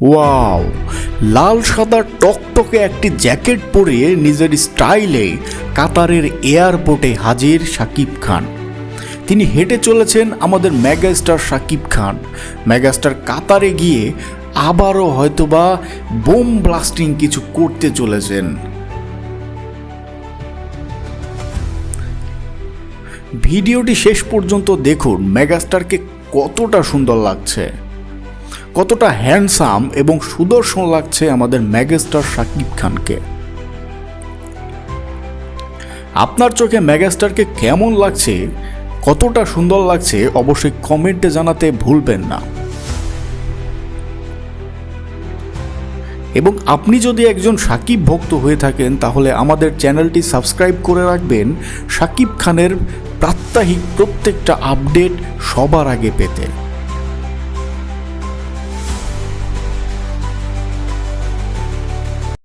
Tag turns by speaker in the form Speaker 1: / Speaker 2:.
Speaker 1: Wow, লাল সাদা টকটকে একটি জ্যাকেট পরে নিজের স্টাইলে কাতারের এয়ারপোর্টে হাজির সাকিব খান। তিনি হেঁটে চলেছেন আমাদের মেগাস্টার সাকিব খান। মেগাস্টার কাতারে গিয়ে আবারও হয়তোবা বোম ব্লাস্টিং কিছু করতে চলেছেন। ভিডিওটি শেষ পর্যন্ত দেখুন, মেগাস্টারকে কতটা সুন্দর লাগছে। কতটা হ্যান্ডসাম এবং সুদর্শন লাগছে আমাদের মেগাস্টার শাকিব খানকে? আপনার চোখে মেগাস্টারকে কেমন লাগছে, কতটা সুন্দর লাগছে, অবশ্যই কমেন্টে জানাতে ভুলবেন না। এবং আপনি যদি একজন সাকিব ভক্ত হয়ে থাকেন, তাহলে আমাদের চ্যানেলটি সাবস্ক্রাইব করে রাখবেন। সাকিব খানের প্রাত্যহিক প্রত্যেকটা আপডেট সবার আগে পেতে।